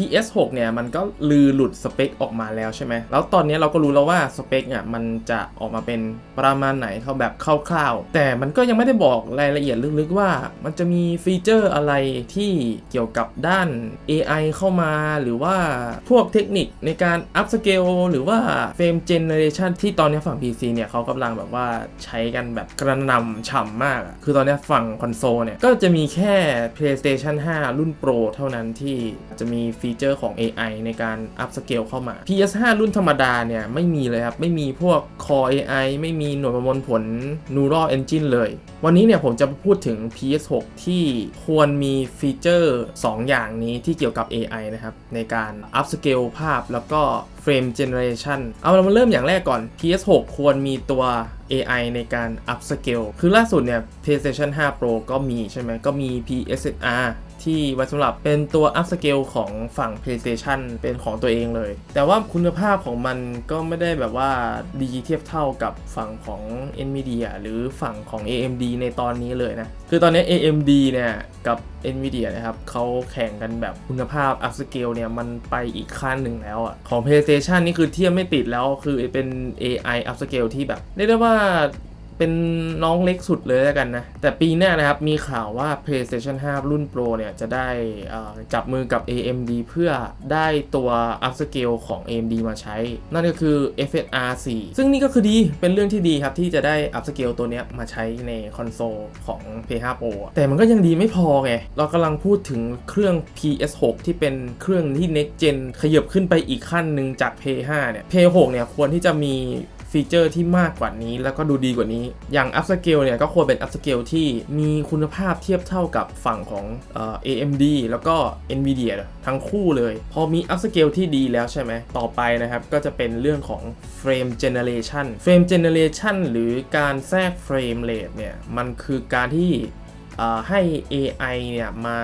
PS6 เนี่ยมันก็ลือหลุดสเปคออกมาแล้วใช่ไหม แล้วตอนนี้เราก็รู้แล้วว่าสเปคเนี่ยมันจะออกมาเป็นประมาณไหนเขาแบบคร่าวๆ แต่มันก็ยังไม่ได้บอกรายละเอียดลึกๆว่า มันจะมีฟีเจอร์อะไรที่เกี่ยวกับด้าน AI เข้ามาหรือว่าพวกเทคนิคในการอัพสเกลหรือว่าเฟรมเจเนเรชันที่ตอนนี้ฝั่ง PC เนี่ยเขากำลังแบบว่าใช้กันแบบกระนำฉ่ำมาก คือตอนนี้ฝั่งคอนโซลเนี่ยก็จะมีแค่ PlayStation 5 รุ่น Pro เท่านั้นที่จะมีฟีีเจอร์ของ AI ในการอัพสเกลเข้ามา PS5 รุ่นธรรมดาเนี่ยไม่มีเลยครับ ไม่มีพวก Core AI ไม่มีหน่วยประมวลผล Neural Engine เลย วันนี้เนี่ยผมจะพูดถึง PS6 ที่ควรมีฟีเจอร์ 2 อย่างนี้ที่เกี่ยวกับ AI นะครับ ในการอัพสเกลภาพแล้วก็ Frame Generation เอาเรามาเริ่มอย่างแรกก่อน PS6 ควรมีตัว AI ในการ up scale คือล่าสุดเนี่ย PlayStation 5 Pro ก็มีใช่ไหมก็มี PSR ที่ไว้สำหรับเป็นตัว up scale ของฝั่ง PlayStation เป็นของตัวเองเลย แต่ว่าคุณภาพของมันก็ไม่ได้แบบว่าดีเทียบเท่ากับฝั่งของ Nvidia หรือฝั่งของ AMD ในตอนนี้เลยนะ คือตอนนี้ AMD เนี่ยกับ NVIDIA นะครับเขาแข่งกันแบบคุณภาพ up scale เนี่ยมันไปอีกขั้นหนึ่งแล้วอะของ PlayStation นี่คือเทียบไม่ติดแล้วคือเป็น AI up scale ที่แบบเรียกได้ว่า เป็นน้องเล็กสุดเลยแล้วกันนะ แต่ปีหน้านะครับ มีข่าวว่า PlayStation 5 รุ่น Pro เนี่ย จะได้จับมือกับ AMD เพื่อได้ตัว upscale ของ AMD มาใช้ นั่นก็คือ FSR 4 ซึ่งนี่ก็คือดีเป็นเรื่องที่ดีครับ ที่จะได้ upscale ตัวเนี้ยมาใช้ในคอนโซลของ PS5 Pro แต่มันก็ยังดีไม่พอไง เรากำลังพูดถึงเครื่อง PS6 ที่เป็นเครื่องที่ next gen ขยับขึ้นไปอีกขั้นหนึ่งจาก PS5 เนี่ย PS6 เนี่ยควรที่จะมี ฟีเจอร์ที่มากกว่านี้ แล้วก็ดูดีกว่านี้ อย่าง Up Scale เนี่ยก็ควรเป็น Up Scale ที่มีคุณภาพเทียบเท่ากับฝั่งของเอ่อ AMD แล้วก็ Nvidia ทั้งคู่เลย พอมี Up Scale ที่ดีแล้วใช่ไหม ต่อไปนะครับก็จะเป็นเรื่องของ Frame Generation Frame Generation หรือการแทรก Frame Rate เนี่ยมันคือการที่ให้ AI เนี่ยมา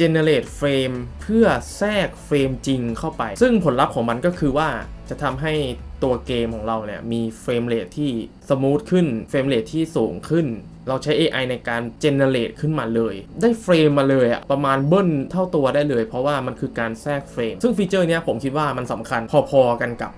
generate frame เพื่อแทรกเฟรมจริงเข้าไป ซึ่งผลลัพธ์ของมันก็คือว่าจะทำให้ ตัวเกมของเราเนี่ยมีเฟรมเรทที่สมูทขึ้นเฟรมเรทที่สูงขึ้น เราใช้ AI ในการเจเนเรตขึ้นมาเลย ได้เฟรมมาเลยอะประมาณเบิ้ลเท่าตัวได้เลย เพราะว่ามันคือการแทรกเฟรม ซึ่งฟีเจอร์นี้ผมคิดว่ามันสำคัญพอๆกันกับ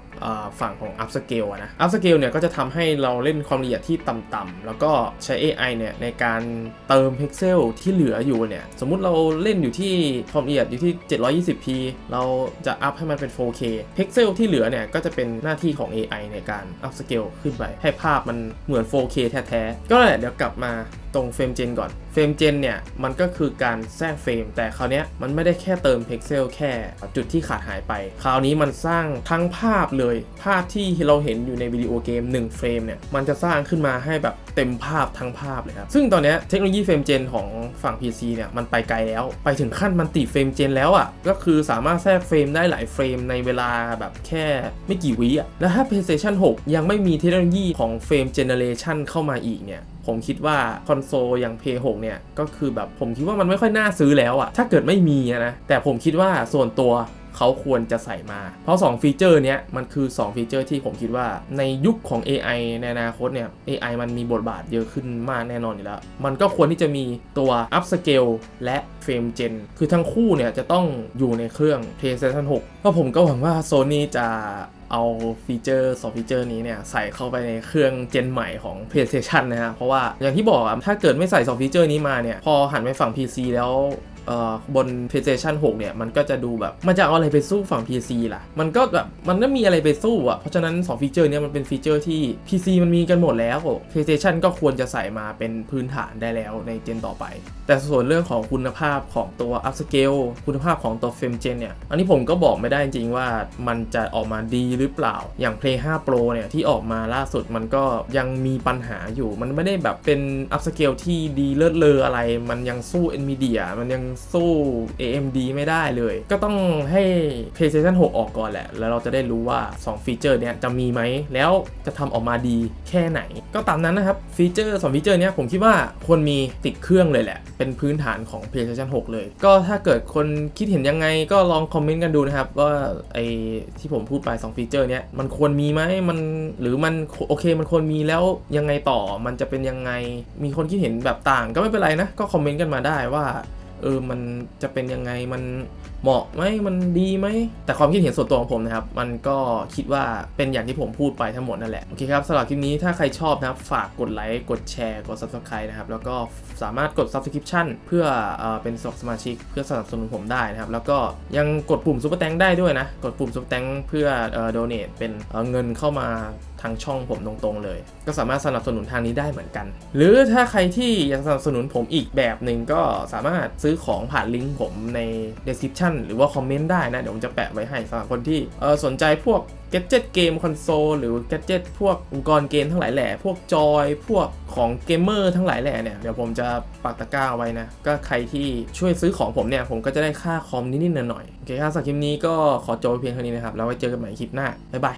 ฝั่งของ up scale นะ up scale เนี่ยก็จะทำให้เราเล่นความละเอียดที่ต่ำๆแล้วก็ใช้ AI เนี่ยในการเติมพิกเซลที่เหลืออยู่เนี่ย สมมุติเราเล่นอยู่ที่ความละเอียดอยู่ที่ 720p เราจะอัพให้มันเป็น 4K พิกเซลที่เหลือเนี่ยก็จะเป็นหน้าที่ของ AI ในการ up scale ขึ้นไปให้ภาพมันเหมือน 4K แท้ๆ ก็แหละเดี๋ยวกลับมา ตรงเฟรมเจนก่อน เฟรมเจนเนี่ย มันก็คือการแทรกเฟรม แต่คราวนี้มันไม่ได้แค่เติมเพ็กเซลแค่จุดที่ขาดหายไป คราวนี้มันสร้างทั้งภาพเลย ภาพที่เราเห็นอยู่ในวิดีโอเกม1เฟรมเนี่ย มันจะสร้างขึ้นมาให้แบบ เต็มภาพทั้งภาพเลยครับ ซึ่งตอนนี้เทคโนโลยีเฟรมเจนของฝั่ง PC เนี่ยมันไปไกลแล้ว ไปถึงขั้นมันติเฟรมเจนแล้วอะ่ะ ก็คือสามารถแทรกเฟรมได้หลายเฟรมในเวลาแบบแค่ไม่กี่วิอะ แล้วถ้า PlayStation 6 ยังไม่มีเทคโนโลยีของเฟรมเจเนเรชันเข้ามาอีกเนี่ยผมคิดว่าคอนโซลอย่าง p 6เนี่ย ก็คือแบบผมคิดว่ามันไม่ค่อยน่าซื้อแล้วอะถ้าเกิดไม่มีนะ แต่ผมคิดว่าส่วนตัว เขาควรจะใส่มา เพราะ 2 ฟีเจอร์เนี้ยมันคือ 2 ฟีเจอร์ที่ผมคิดว่าในยุคของ AI ในอนาคตเนี่ย AI มันมีบทบาทเยอะขึ้นมากแน่นอนอยู่แล้ว มันก็ควรที่จะมีตัว Up Scale และ Frame Gen คือทั้งคู่เนี่ยจะต้องอยู่ในเครื่อง PlayStation 6 ก็ผมก็หวังว่า Sony จะเอาฟีเจอร์2ฟีเจอร์นี้เนี่ย ใส่เข้าไปในเครื่องเจนใหม่ของ PlayStation นะฮะ เพราะว่าอย่างที่บอกอะถ้าเกิดไม่ใส่ 2 ฟีเจอร์นี้มาเนี่ย พอหันไปฝั่ง PC แล้ว บน PlayStation 6 เนี่ย มันก็จะดูแบบ มันจะเอาอะไรไปสู้ฝั่ง PC ล่ะ มันก็แบบ มันไม่มีอะไรไปสู้อะ เพราะฉะนั้น 2 ฟีเจอร์เนี้มันเป็นฟีเจอร์ที่ PC มันมีกันหมดแล้ว PlayStation ก็ควรจะใส่มาเป็นพื้นฐานได้แล้วในเจนต่อไป แต่ส่วนเรื่องของคุณภาพของตัว Upscale คุณภาพของตัว Frame Gen เนี่ย อันนี้ผมก็บอกไม่ได้จริงว่ามันจะออกมาดีหรือเปล่า อย่าง Play 5 Pro เนี่ยที่ออกมาล่าสุดมันก็ยังมีปัญหาอยู่ มันไม่ได้แบบเป็น Upscale ที่ดีเลิศเลออะไร มันยังสู้ Nvidia มันยังสู้ AMD ไม่ได้เลย ก็ต้องให้ PlayStation 6 ออกก่อนแหละ แล้วเราจะได้รู้ว่า 2 ฟีเจอร์เนี้ยจะมีไหม แล้วจะทำออกมาดีแค่ไหน ก็ตามนั้นนะครับ ฟีเจอร์2ฟีเจอร์เนี้ยผมคิดว่าควรมีติดเครื่องเลยแหละ เป็นพื้นฐานของ PlayStation 6 เลย ก็ถ้าเกิดคนคิดเห็นยังไงก็ลองคอมเมนต์กันดูนะครับว่าไอที่ผมพูดไป 2 ฟีเจอร์เนี้ยมันควรมีไหมมันหรือมันโอเคมันควรมีแล้วยังไงต่อมันจะเป็นยังไงมีคนคิดเห็นแบบต่างก็ไม่เป็นไรนะ ก็คอมเมนต์กันมาได้ว่า เออมันจะเป็นยังไงมันเหมาะไหมมันดีไหม แต่ความคิดเห็นส่วนตัวของผมนะครับ มันก็คิดว่าเป็นอย่างที่ผมพูดไปทั้งหมดนั่นแหละ โอเคครับสำหรับคลิปนี้ถ้าใครชอบนะครับ ฝากกดไลค์ กดแชร์ กด subscribe นะครับ แล้วก็สามารถกด subscription เพื่อเออเป็นสมาชิกเพื่อสนับสนุนผมได้นะครับ แล้วก็ยังกดปุ่ม super thank ได้ด้วยนะ กดปุ่ม super thank เพื่อเออ donate เป็นเเงินเข้ามาางช่องผมตรงๆเลย ก็สามารถสนับสนุนทางนี้ได้เหมือนกัน หรือถ้าใครที่อยากสนับสนุนผมอีกแบบหนึ่งก็สามารถซื้อของผ่านลิงก์ผมใน description หรือว่าคอมเมนต์ได้นะ เดี๋ยวผมจะแปะไว้ให้สำหรับคนที่สนใจพวก g a d g e t เกมคอนโซลหรือ g a d g e t พวกอุปกรณ์เกมทั้งหลายแหล่พวกจอย พวกของเกมเมอร์ทั้งหลายแหล่เนี่ยเดี๋ยวผมจะปักตะกร้าไว้นะ ก็ใครที่ช่วยซื้อของผมเนี่ย ผมก็จะได้ค่าคอมนิดๆหน่อยๆโอเคครับสำหรับคลิปนี้ก็ขอจบเพียงเท่านี้นะครับ แล้วไว้เจอกันใหม่คลิปหน้า บ๊ายบาย